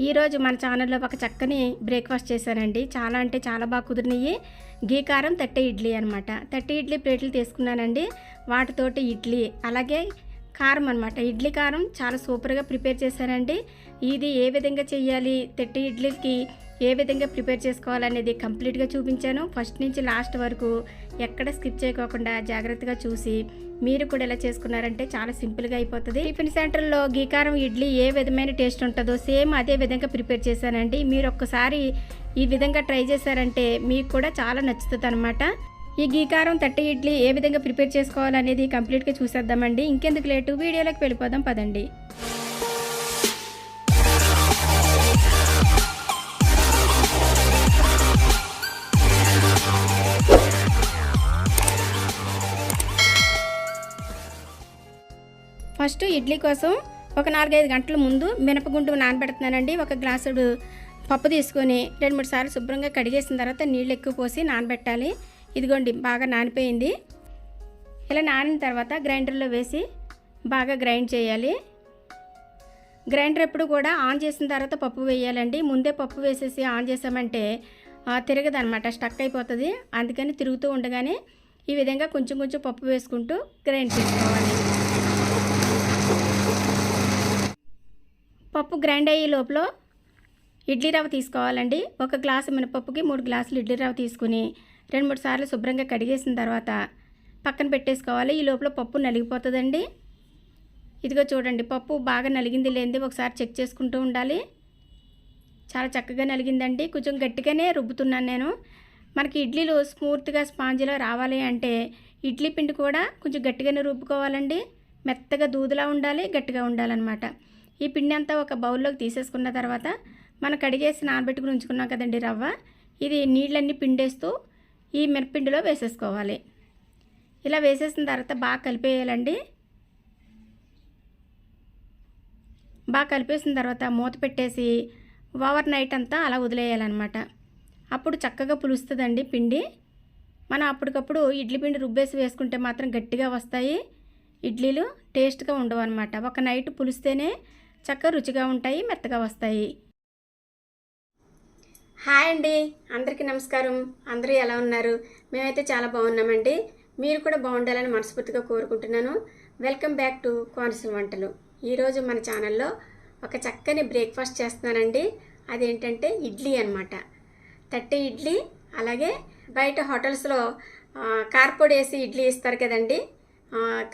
ఈరోజు మన ఛానల్లో ఒక చక్కని బ్రేక్ఫాస్ట్ చేశానండి. చాలా అంటే చాలా బాగా కుదిరినాయి. గీ కారం తట్టె ఇడ్లీ అనమాట తట్టె ఇడ్లీ ప్లేట్లు తీసుకున్నానండి. వాటితోటి ఇడ్లీ అలాగే కారం అనమాట ఇడ్లీ కారం చాలా సూపర్గా ప్రిపేర్ చేశానండి. ఇది ఏ విధంగా చేయాలి? తట్టె ఇడ్లీకి ఏ విధంగా ప్రిపేర్ చేసుకోవాలనేది కంప్లీట్గా చూపించాను. ఫస్ట్ నుంచి లాస్ట్ వరకు ఎక్కడ స్కిప్ చేయకోకుండా జాగ్రత్తగా చూసి మీరు కూడా ఎలా చేసుకున్నారంటే చాలా సింపుల్గా అయిపోతుంది. టిఫిన్ సెంటర్లో గీకారం ఇడ్లీ ఏ విధమైన టేస్ట్ ఉంటుందో సేమ్ అదే విధంగా ప్రిపేర్ చేశానండి. మీరు ఒక్కసారి ఈ విధంగా ట్రై చేశారంటే మీకు కూడా చాలా నచ్చుతుంది అనమాట ఈ గీకారం తట్టె ఇడ్లీ ఏ విధంగా ప్రిపేర్ చేసుకోవాలనేది కంప్లీట్గా చూసేద్దామండి. ఇంకెందుకు లేటు వీడియోలోకి వెళ్ళిపోదాం పదండి. ఫస్ట్ ఇడ్లీ కోసం ఒక నాలుగైదు గంటల ముందు మినపగుండు నానబెడుతున్నానండి. ఒక గ్లాసుడు పప్పు తీసుకొని రెండు మూడు సార్లు శుభ్రంగా కడిగేసిన తర్వాత నీళ్ళు ఎక్కువ పోసి నానబెట్టాలి. ఇదిగోండి బాగా నానిపోయింది. ఇలా నానిన తర్వాత గ్రైండర్లో వేసి బాగా గ్రైండ్ చేయాలి. గ్రైండర్ ఎప్పుడు కూడా ఆన్ చేసిన తర్వాత పప్పు వేయాలండి. ముందే పప్పు వేసేసి ఆన్ చేసామంటే తిరగదనమాట స్టక్ అయిపోతుంది. అందుకని తిరుగుతూ ఉండగానే ఈ విధంగా కొంచెం కొంచెం పప్పు వేసుకుంటూ గ్రైండ్ చేసుకోవాలి. పప్పు గ్రైండ్ అయ్యే లోపల ఇడ్లీ రవ్వ తీసుకోవాలండి. ఒక గ్లాసు మినపప్పుకి మూడు గ్లాసులు ఇడ్లీ రవ్వ తీసుకుని రెండు మూడు సార్లు శుభ్రంగా కడిగేసిన తర్వాత పక్కన పెట్టేసుకోవాలి. ఈ లోపల పప్పు నలిగిపోతుందండి. ఇదిగో చూడండి పప్పు బాగా నలిగింది లేనిది ఒకసారి చెక్ చేసుకుంటూ ఉండాలి. చాలా చక్కగా నలిగిందండి. కొంచెం గట్టిగానే రుబ్బుతున్నాను నేను. మనకి ఇడ్లీలు స్మూత్గా స్పాంజిలో రావాలి అంటే ఇడ్లీ పిండి కూడా కొంచెం గట్టిగానే రుబ్బుకోవాలండి. మెత్తగా దూదులా ఉండాలి గట్టిగా ఉండాలన్నమాట. ఈ పిండి అంతా ఒక బౌల్లోకి తీసేసుకున్న తర్వాత మనం కడిగేసి నానబెట్టుకుని ఉంచుకున్నాం కదండి రవ్వ. ఇది నీళ్ళన్నీ పిండేస్తూ ఈ మిరపిండిలో వేసేసుకోవాలి. ఇలా వేసేసిన తర్వాత బాగా కలిపేయాలండి. బాగా కలిపేసిన తర్వాత మూత పెట్టేసి ఓవర్ నైట్ అంతా అలా వదిలేయాలన్నమాట. అప్పుడు చక్కగా పులుస్తుందండి పిండి. మనం అప్పటికప్పుడు ఇడ్లీ పిండి రుబ్బేసి వేసుకుంటే మాత్రం గట్టిగా వస్తాయి. ఇడ్లీలు టేస్ట్గా ఉండవు అనమాట ఒక నైట్ పులిస్తేనే చక్కగా రుచిగా ఉంటాయి మెత్తగా వస్తాయి. హాయ్ అండి. అందరికీ నమస్కారం. అందరూ ఎలా ఉన్నారు? మేమైతే చాలా బాగున్నామండి. మీరు కూడా బాగుండాలని మనస్ఫూర్తిగా కోరుకుంటున్నాను. వెల్కమ్ బ్యాక్ టు కోనసీమ వంటలు. ఈరోజు మన ఛానల్లో ఒక చక్కని బ్రేక్ఫాస్ట్ చేస్తున్నానండి. అదేంటంటే ఇడ్లీ అనమాట తట్టి ఇడ్లీ అలాగే బయట హోటల్స్లో కార్పొడి వేసి ఇడ్లీ ఇస్తారు కదండి.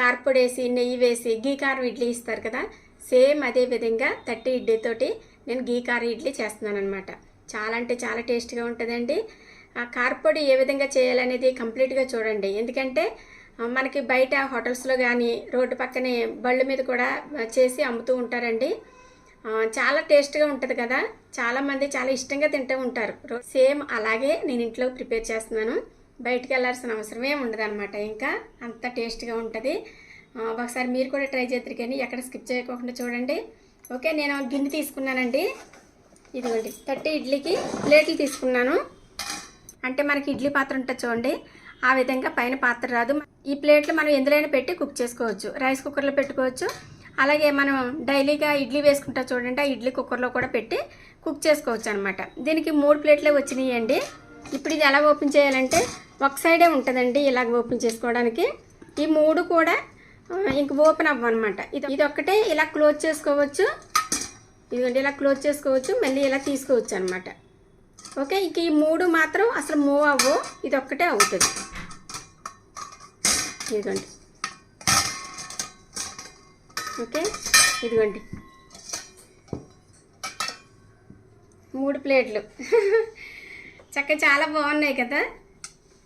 కార్పొడి వేసి నెయ్యి వేసి గీ కారం ఇడ్లీ ఇస్తారు కదా. సేమ్ అదే విధంగా తట్టి ఇడ్లీతోటి నేను గీ కార ఇడ్లీ చేస్తున్నాను అనమాట చాలా అంటే చాలా టేస్ట్గా ఉంటుందండి. ఆ కార్పొడి ఏ విధంగా చేయాలనేది కంప్లీట్గా చూడండి. ఎందుకంటే మనకి బయట హోటల్స్లో కానీ రోడ్డు పక్కనే బళ్ళు మీద కూడా చేసి అమ్ముతూ ఉంటారండి. చాలా టేస్ట్గా ఉంటుంది కదా. చాలామంది చాలా ఇష్టంగా తింటూ ఉంటారు. సేమ్ అలాగే నేను ఇంట్లో ప్రిపేర్ చేస్తున్నాను. బయటికి వెళ్ళాల్సిన అవసరమే ఉండదు ఇంకా అంత టేస్ట్గా ఉంటుంది. ఒకసారి మీరు కూడా ట్రై చేద్దరు కానీ ఎక్కడ స్కిప్ చేయకుండా చూడండి. ఓకే నేను గిన్నె తీసుకున్నానండి. ఇదిగోండి థర్టీ ఇడ్లీకి ప్లేట్లు తీసుకున్నాను. అంటే మనకి ఇడ్లీ పాత్ర ఉంటుంది చూడండి ఆ విధంగా పైన పాత్ర రాదు. ఈ ప్లేట్లు మనం ఎందులోనే పెట్టి కుక్ చేసుకోవచ్చు. రైస్ కుక్కర్లో పెట్టుకోవచ్చు. అలాగే మనం డైలీగా ఇడ్లీ వేసుకుంటా చూడండి ఆ ఇడ్లీ కుక్కర్లో కూడా పెట్టి కుక్ చేసుకోవచ్చు అనమాట దీనికి మూడు ప్లేట్లే వచ్చినాయండి. ఇప్పుడు ఇది ఎలా ఓపెన్ చేయాలంటే ఒక సైడే ఉంటుందండి ఇలాగ ఓపెన్ చేసుకోవడానికి. ఈ మూడు కూడా ఇంక ఓపెన్ అవ్వనమాట. ఇది ఇది ఒక్కటే ఇలా క్లోజ్ చేసుకోవచ్చు. ఇదిగోండి ఇలా క్లోజ్ చేసుకోవచ్చు. మళ్ళీ ఇలా తీసుకోవచ్చు అనమాట ఓకే ఇంక ఈ మూడు మాత్రం అసలు మూవ్ అవ్వు. ఇది ఒక్కటే అవుతుంది. ఇదిగోండి. ఓకే ఇదిగోండి. మూడు ప్లేట్లు. చక్క చాలా బాగున్నాయి కదా.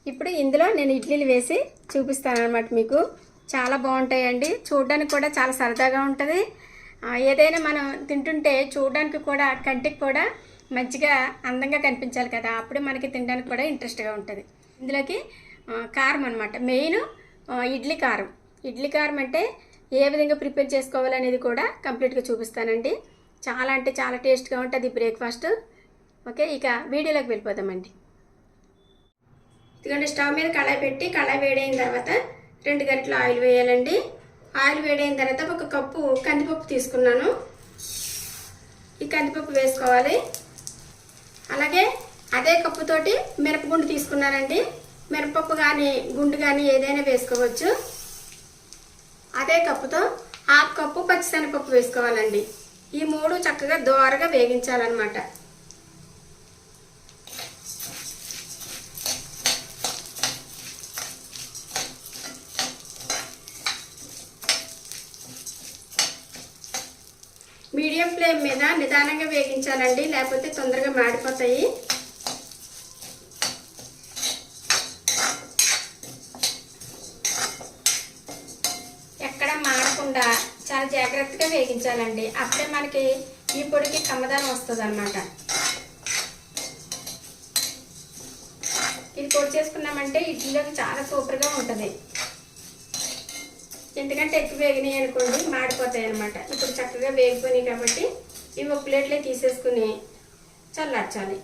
ఇప్పుడు ఇందులో నేను ఇడ్లీలు వేసి చూపిస్తాను అనమాట మీకు. చాలా బాగుంటాయండి. చూడడానికి కూడా చాలా సరదాగా ఉంటుంది. ఏదైనా మనం తింటుంటే చూడడానికి కూడా కంటికి కూడా మంచిగా అందంగా కనిపించాలి కదా. అప్పుడే మనకి తినడానికి కూడా ఇంట్రెస్ట్గా ఉంటుంది. ఇందులోకి కారం అనమాట మెయిన్ ఇడ్లీ కారం. ఇడ్లీ కారం అంటే ఏ విధంగా ప్రిపేర్ చేసుకోవాలనేది కూడా కంప్లీట్గా చూపిస్తానండి. చాలా అంటే చాలా టేస్ట్గా ఉంటుంది బ్రేక్ఫాస్ట్. ఓకే ఇక వీడియోలోకి వెళ్ళిపోదామండి. ఇదిగోండి స్టవ్ మీద కళాయి పెట్టి కళాయి వేడైన తర్వాత రెండు గంటలు ఆయిల్ వేయాలండి. ఆయిల్ వేడైన తర్వాత ఒక కప్పు కందిపప్పు తీసుకున్నాను. ఈ కందిపప్పు వేసుకోవాలి. అలాగే అదే కప్పుతోటి మిరపగుండు తీసుకున్నానండి. మిరపప్పు కానీ గుండు కానీ ఏదైనా వేసుకోవచ్చు. అదే కప్పుతో హాఫ్ కప్పు పచ్చిశనగపప్పు వేసుకోవాలండి. ఈ మూడు చక్కగా దోరగా వేగించాలన్నమాట మీడియం ఫ్లేమ్ మీద నిదానంగా వేగించాలండి లేకపోతే తొందరగా మాడిపోతాయి. ఎక్కడ మాడకుండా చాలా జాగ్రత్తగా వేగించాలండి. అప్పుడే మనకి ఈ పొడికి కమ్మదానం వస్తుంది అనమాట ఇది పొడి చేసుకున్నామంటే ఇడ్లీలోకి చాలా సూపర్గా ఉంటుంది. ఎందుకంటే ఎక్కువ వేగినాయి అనుకోండి మాడిపోతాయి అనమాట ఇప్పుడు చక్కగా వేగిపోయినాయి కాబట్టి ఇవి ఒక ప్లేట్లో తీసేసుకుని చల్లార్చాలి.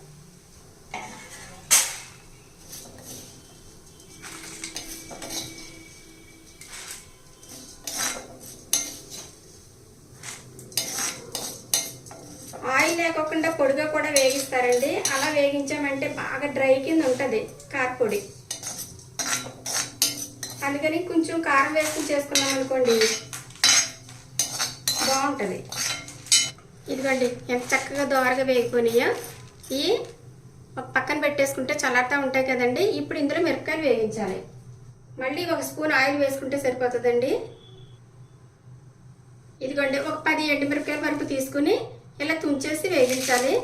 ఆయిల్ లేకోకుండా పొడిగా కూడా వేగిస్తారండి. అలా వేగించామంటే బాగా డ్రై కింద ఉంటుంది కారపొడి అందుకని కొంచెం కారం వేసుకుని చేసుకున్నాం అనుకోండి. బాగుంటుంది. ఇదిగోండి ఎంత చక్కగా దోరగా వేగిపోయినాయో. ఈ ఒక పక్కన పెట్టేసుకుంటే చల్లారుతూ ఉంటాయి కదండి. ఇప్పుడు ఇందులో మిరపకాయలు వేగించాలి. మళ్ళీ ఒక స్పూన్ ఆయిల్ వేసుకుంటే సరిపోతుందండి. ఇదిగోండి ఒక పది ఎండుమిరపకాయల వరకు తీసుకుని ఇలా తుంచేసి వేగించాలి.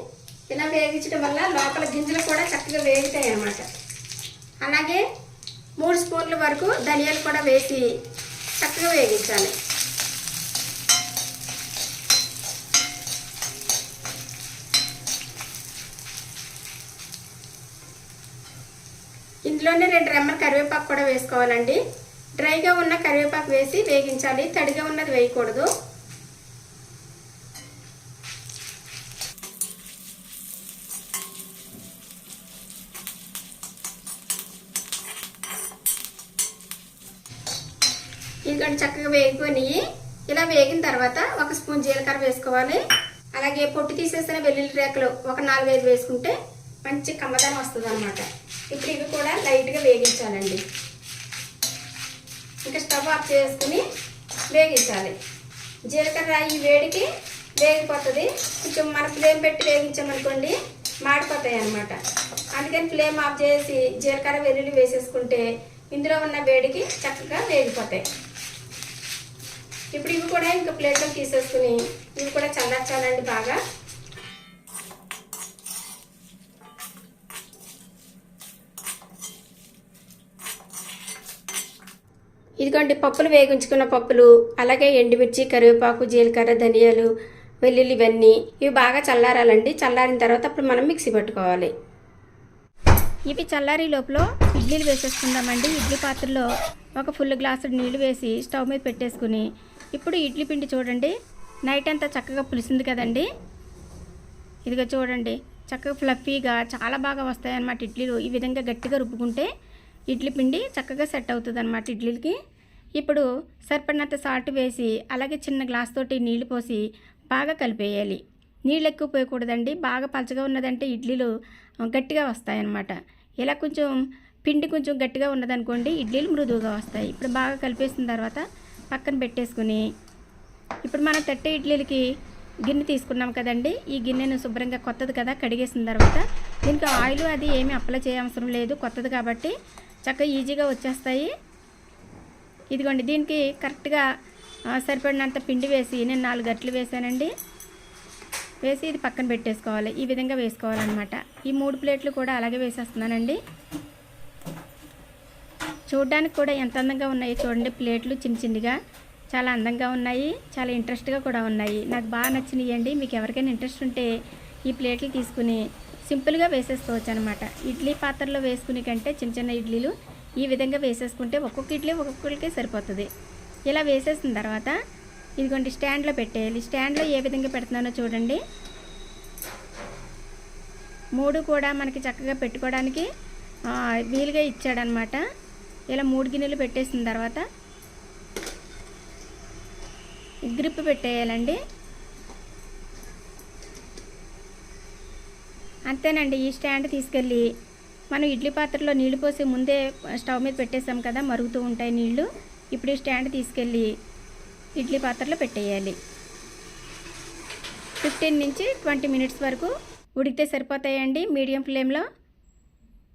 ఇలా వేగించడం వల్ల లోపల గింజలు కూడా చక్కగా వేగుతాయి అన్నమాట అలాగే మూడు స్పూన్ల వరకు ధనియాలు కూడా వేసి చక్కగా వేగించాలి. ఇందులోనే రెండు రెమ్మల కరివేపాకు కూడా వేసుకోవాలండి. డ్రైగా ఉన్న కరివేపాకు వేసి వేగించాలి. తడిగా ఉన్నది వేయకూడదు. ఉల్లిగడ్డ చక్కగా వేగిపోయినాయి ఇలా వేగిన తర్వాత ఒక స్పూన్ జీలకర్ర వేసుకోవాలి. అలాగే పొట్టు తీసేసిన వెల్లుల్లి రేకలు ఒక నాలుగైదు వేసుకుంటే మంచి కమ్మదనం వస్తుంది అనమాట ఇప్పుడు ఇవి కూడా లైట్గా వేగించాలండి. ఇంకా స్టవ్ ఆఫ్ చేసుకుని వేగించాలి. జీలకర్ర ఈ వేడికి వేగిపోతుంది. కొంచెం మన ఫ్లేమ్ పెట్టి వేగించామనుకోండి మాడిపోతాయి అన్నమాట. అందుకని ఫ్లేమ్ ఆఫ్ చేసి జీలకర్ర వెల్లుల్లి వేసేసుకుంటే ఇందులో ఉన్న వేడికి చక్కగా వేగిపోతాయి. ఇప్పుడు ఇవి కూడా ఇంకా ప్లేట్లో తీసేసుకుని ఇవి కూడా చల్లార్చాలండి బాగా. ఇదిగోండి పప్పులు వేగించుకున్న పప్పులు అలాగే ఎండుమిర్చి కరివేపాకు జీలకర్ర ధనియాలు వెల్లుల్లి ఇవన్నీ. ఇవి బాగా చల్లారాలండి. చల్లారిన తర్వాత అప్పుడు మనం మిక్సీ పట్టుకోవాలి. ఇవి చల్లారి లోపల ఇడ్లీలు వేసేసుకుందామండి. ఇడ్లీ పాత్రలో ఒక ఫుల్ గ్లాసు నీళ్ళు వేసి స్టవ్ మీద పెట్టేసుకుని ఇప్పుడు ఇడ్లీ పిండి చూడండి. నైట్ అంతా చక్కగా పులిసింది కదండి. ఇదిగో చూడండి. చక్కగా ఫ్లఫీగా చాలా బాగా వస్తాయి అన్నమాట ఇడ్లీలు. ఈ విధంగా గట్టిగా రుబ్బుకుంటే ఇడ్లీ పిండి చక్కగా సెట్ అవుతుంది అనమాట ఇడ్లీలకి. ఇప్పుడు సరిపడినంత సాల్ట్ వేసి అలాగే చిన్న గ్లాస్ తోటి నీళ్ళు పోసి బాగా కలిపేయాలి. నీళ్ళు ఎక్కువ పోయకూడదండి. బాగా పలచగా ఉన్నదంటే ఇడ్లీలు గట్టిగా వస్తాయన్నమాట. ఇలా కొంచెం పిండి కొంచెం గట్టిగా ఉన్నదనుకోండి ఇడ్లీలు మృదువుగా వస్తాయి. ఇప్పుడు బాగా కలిపేసిన తర్వాత పక్కన పెట్టేసుకుని ఇప్పుడు మనం తట్టే ఇడ్లీలకి గిన్నె తీసుకున్నాం కదండి. ఈ గిన్నెను శుభ్రంగా కొత్తది కదా కడిగేసిన తర్వాత దీనికి ఆయిల్ అది ఏమీ అప్లై చేయవసరం లేదు కొత్తది కాబట్టి చక్కగా ఈజీగా వచ్చేస్తాయి. ఇదిగోండి దీనికి కరెక్ట్గా సరిపడినంత పిండి వేసి నేను నాలుగు గట్లు వేసానండి. వేసి ఇది పక్కన పెట్టేసుకోవాలి ఈ విధంగా వేసుకోవాలన్నమాట. ఈ మూడు ప్లేట్లు కూడా అలాగే వేసేస్తున్నానండి. చూడడానికి కూడా ఎంత అందంగా ఉన్నాయో చూడండి. ప్లేట్లు చిన్న చిన్నగా చాలా అందంగా ఉన్నాయి. చాలా ఇంట్రెస్ట్గా కూడా ఉన్నాయి. నాకు బాగా నచ్చినాయండి. మీకు ఎవరికైనా ఇంట్రెస్ట్ ఉంటే ఈ ప్లేట్లు తీసుకుని సింపుల్గా వేసేసుకోవచ్చు అనమాట ఇడ్లీ పాత్రలో వేసుకునే కంటే చిన్న చిన్న ఇడ్లీలు ఈ విధంగా వేసేసుకుంటే ఒక్కొక్క ఇడ్లీ ఒక్కొక్కరికి సరిపోతుంది. ఇలా వేసేసిన తర్వాత ఇదిగోండి స్టాండ్లో పెట్టేయాలి. స్టాండ్లో ఏ విధంగా పెడుతున్నానో చూడండి. మూడు కూడా మనకి చక్కగా పెట్టుకోవడానికి వీలుగా ఇచ్చాడనమాట ఇలా మూడు గిన్నెలు పెట్టేసిన తర్వాత గ్రిప్ పెట్టేయాలండి. అంతేనండి ఈ స్టాండ్ తీసుకెళ్ళి మనం ఇడ్లీ పాత్రలో నీళ్ళు పోసి ముందే స్టవ్ మీద పెట్టేసాం కదా మరుగుతూ ఉంటాయి నీళ్ళు. ఇప్పుడు ఈ స్టాండ్ తీసుకెళ్ళి ఇడ్లీ పాత్రలో పెట్టేయాలి. ఫిఫ్టీన్ నుంచి ట్వంటీ మినిట్స్ వరకు ఉడికితే సరిపోతాయండి మీడియం ఫ్లేమ్లో.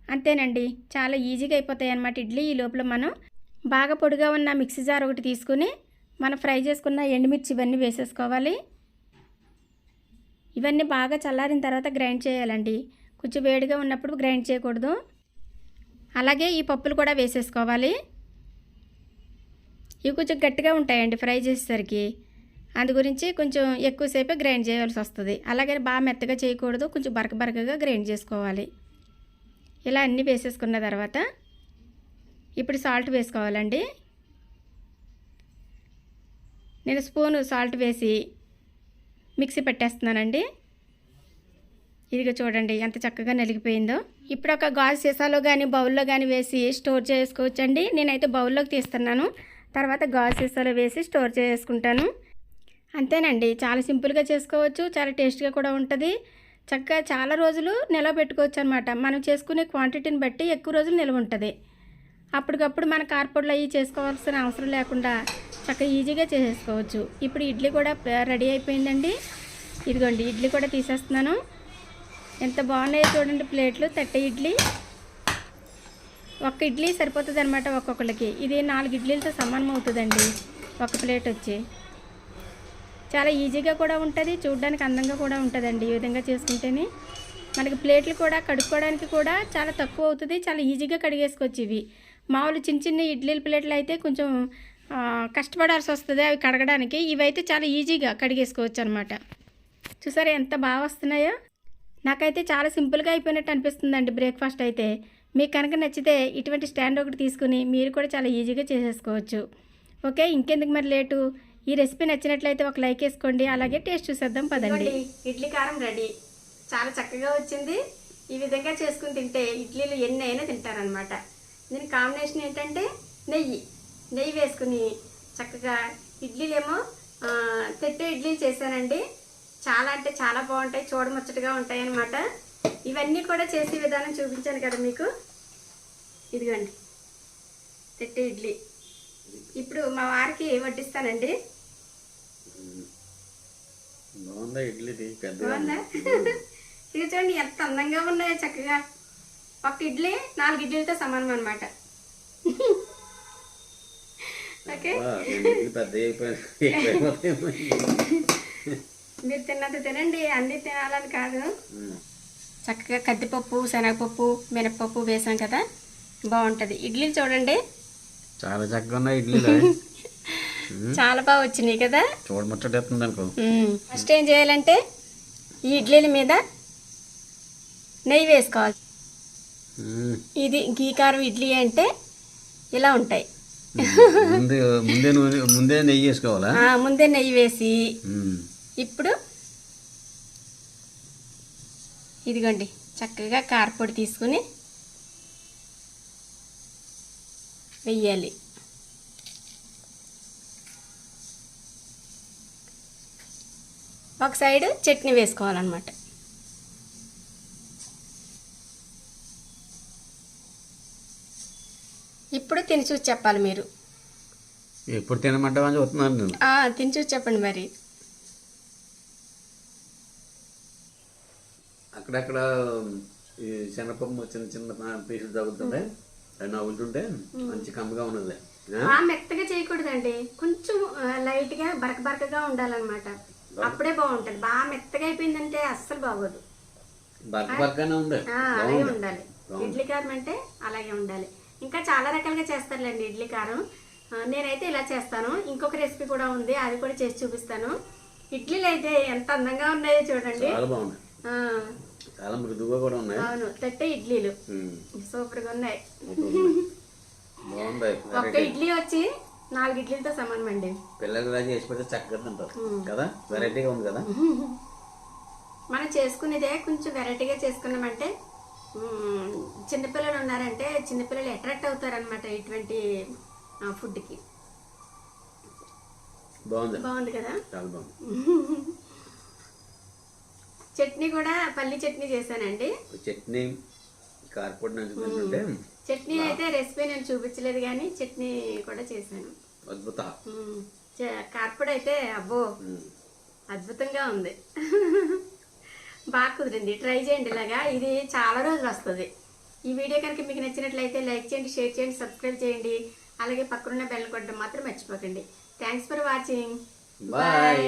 అంతేనండి. చాలా ఈజీగా అయిపోతాయి అన్నమాట ఇడ్లీ. ఈ లోపల మనం బాగా పొడిగా ఉన్న మిక్సీ జార్ ఒకటి తీసుకుని మనం ఫ్రై చేసుకున్న ఎండుమిర్చి ఇవన్నీ వేసేసుకోవాలి. ఇవన్నీ బాగా చల్లారిన తర్వాత గ్రైండ్ చేయాలండి. కొంచెం వేడిగా ఉన్నప్పుడు గ్రైండ్ చేయకూడదు. అలాగే ఈ పప్పులు కూడా వేసేసుకోవాలి. ఇవి కొంచెం గట్టిగా ఉంటాయండి ఫ్రై చేసేసరికి. అందు గురించి కొంచెం ఎక్కువసేపే గ్రైండ్ చేయాల్సి వస్తుంది. అలాగే బాగా మెత్తగా చేయకూడదు. కొంచెం బరక బరకగా గ్రైండ్ చేసుకోవాలి. ఇలా అన్నీ వేసేసుకున్న తర్వాత ఇప్పుడు సాల్ట్ వేసుకోవాలండి. నేను స్పూను సాల్ట్ వేసి మిక్సీ పెట్టేస్తున్నానండి. ఇదిగో చూడండి ఎంత చక్కగా నలిగిపోయిందో. ఇప్పుడు ఒక గాజు సీసాలో కానీ బౌల్లో కానీ వేసి స్టోర్ చేసుకోవచ్చండి. నేనైతే బౌల్లోకి తీస్తున్నాను. తర్వాత గాజు సీసాలో వేసి స్టోర్ చేసుకుంటాను. అంతేనండి. చాలా సింపుల్గా చేసుకోవచ్చు. చాలా టేస్ట్గా కూడా ఉంటుంది. చక్కగా చాలా రోజులు నిలవ పెట్టుకోవచ్చు అనమాట మనం చేసుకునే క్వాంటిటీని బట్టి ఎక్కువ రోజులు నిల్వ ఉంటుంది. అప్పటికప్పుడు మన కార్పొడ్లు అవి చేసుకోవాల్సిన అవసరం లేకుండా చక్కగా ఈజీగా చేసేసుకోవచ్చు. ఇప్పుడు ఇడ్లీ కూడా రెడీ అయిపోయిందండి. ఇదిగోండి ఇడ్లీ కూడా తీసేస్తున్నాను. ఎంత బాగున్నాయో చూడండి ప్లేట్లు. తట్టే ఇడ్లీ. ఒక్క ఇడ్లీ సరిపోతుంది అనమాట ఒక్కొక్కరికి ఇది నాలుగు ఇడ్లీలతో సమానం అవుతుందండి. ఒక ప్లేట్ వచ్చి. చాలా ఈజీగా కూడా ఉంటుంది చూడడానికి అందంగా కూడా ఉంటుందండి ఈ విధంగా చేసుకుంటేనే. మనకి ప్లేట్లు కూడా కడుక్కోవడానికి కూడా చాలా తక్కువ అవుతుంది చాలా ఈజీగా కడిగేసుకోవచ్చు ఇవి. మామూలు చిన్న చిన్న ఇడ్లీల ప్లేట్లు అయితే కొంచెం కష్టపడాల్సి వస్తుంది అవి కడగడానికి. ఇవైతే చాలా ఈజీగా కడిగేసుకోవచ్చు అనమాట చూసారా ఎంత బాగా వస్తున్నాయో? నాకైతే చాలా సింపుల్గా అయిపోయినట్టు అనిపిస్తుందండి బ్రేక్ఫాస్ట్ అయితే. మీకు కనుక నచ్చితే ఇటువంటి స్టాండ్ ఒకటి తీసుకుని మీరు కూడా చాలా ఈజీగా చేసేసుకోవచ్చు. ఓకే ఇంకెందుకు మరి లేటు? ఈ రెసిపీ నచ్చినట్లయితే ఒక లైక్ వేసుకోండి అలాగే టేస్ట్ చూసేద్దాం పదండి. ఇడ్లీ కారం రెడీ. చాలా చక్కగా వచ్చింది. ఈ విధంగా చేసుకుని తింటే ఇడ్లీలు ఎన్ని అయినా తింటారనమాట దీని కాంబినేషన్ ఏంటంటే నెయ్యి. నెయ్యి వేసుకుని చక్కగా ఇడ్లీలేమో ఆ, తెట్టే ఇడ్లీలు చేశానండి. చాలా అంటే చాలా బాగుంటాయి చూడముచ్చటగా ఉంటాయి అనమాట ఇవన్నీ కూడా చేసే విధానం చూపించాను కదా మీకు. ఇదిగోండి తెట్టే ఇడ్లీ. ఇప్పుడు మా వారికి వడ్డిస్తానండి. బాగుందా ఇడ్లీది ఇది చూడండి ఎంత అందంగా ఉన్నాయో చక్కగా. ఒక ఇడ్లీ నాలుగు ఇడ్లీలతో సమానం అనమాట ఓకే? మీరు తిన్నంత తినండి అన్నీ తినాలని కాదు. చక్కగా కందిపప్పు శనగపప్పు మినపప్పు వేసాం కదా. బాగుంటుంది. ఇడ్లీలు చూడండి. చాలా చక్కగా ఉన్నాయి ఇడ్లీలు. చాలా బాగా వచ్చినాయి కదా? అనుకో. ఫస్ట్ ఏం చేయాలంటే ఈ ఇడ్లీల మీద నెయ్యి వేసుకోవాలి. ఇది గీ కారం ఇడ్లీ అంటే ఇలా ఉంటాయి. ముందే ముందే నెయ్యి వేసుకోవాలా? ఆ, ముందే నెయ్యి వేసి. ఇప్పుడు ఇదిగోండి చక్కగా కారపొడి తీసుకుని వెయ్యాలి. ఒక సైడ్ చట్నీ వేసుకోవాలన్నమాట. ఇప్పుడు తిని చూసి చెప్పాలి మీరు. ఎప్పుడు తినమంటావని చూస్తున్నాను నేను. ఆ, తిని చూసి చెప్పండి మరి. అక్కడక్కడ ఈ శనగపప్పు చిన్న చిన్న పీసులు తగులుతుంటే అవి నవ్వుతుంటే మంచి కమ్మగా ఉన్నది. మెత్తగా చేయకూడదండి. కొంచెం ఆ, లైట్గా బరక బరకగా ఉండాలన్నమాట. అప్పుడే బాగుంటది. బాగా మెత్తగా అయిపోయిందంటే అస్సలు బాగోదు. అలాగే ఉండాలి. ఇడ్లీ కారం అంటే అలాగే ఉండాలి. ఇంకా చాలా రకాలుగా చేస్తారులేండి ఇడ్లీ కారం. నేనైతే ఇలా చేస్తాను. ఇంకొక రెసిపీ కూడా ఉంది. అది కూడా చేసి చూపిస్తాను. ఇడ్లీలు అయితే ఎంత అందంగా ఉన్నాయో చూడండి. చాలా మృదువుగా కూడా ఉన్నాయి. అవును తట్టే ఇడ్లీలు. సూపర్గా ఉన్నాయి. ఒక్క ఇడ్లీ వచ్చి నాలుగు ఇడ్లీలతో సమానం అండి పిల్లలు ఇలా చేసి పెడితే చక్కగా తింటారు. కదా? వెరైటీగా ఉంది కదా? మనం చేసుకునేదే కొంచెం వెరైటీగా చేసుకున్నామంటే చిన్నపిల్లలు ఉన్నారంటే చిన్నపిల్లలు అట్రాక్ట్ అవుతారనమాట ఇటువంటి ఫుడ్కి. బాగుంది. బాగుంది కదా? చాలా బాగుంది. చట్నీ కూడా పల్లి చట్నీ చేశానండి. చట్నీ కారపొడి నంచుకుంటుంటే చట్నీ అయితే రెసిపీ నేను చూపించలేదు కానీ చట్నీ కూడా చేశాను. అద్భుత. కార్పొడి అయితే అబ్బో. అద్భుతంగా ఉంది. బాగా కుదిరింది. ట్రై చేయండి ఇలాగా. ఇది చాలా రోజులు వస్తుంది. ఈ వీడియో కనుక మీకు నచ్చినట్లయితే లైక్ చేయండి షేర్ చేయండి సబ్స్క్రైబ్ చేయండి. అలాగే పక్కనున్న బెల్ కొట్టడం మాత్రం మర్చిపోకండి. Thanks for watching. బాయ్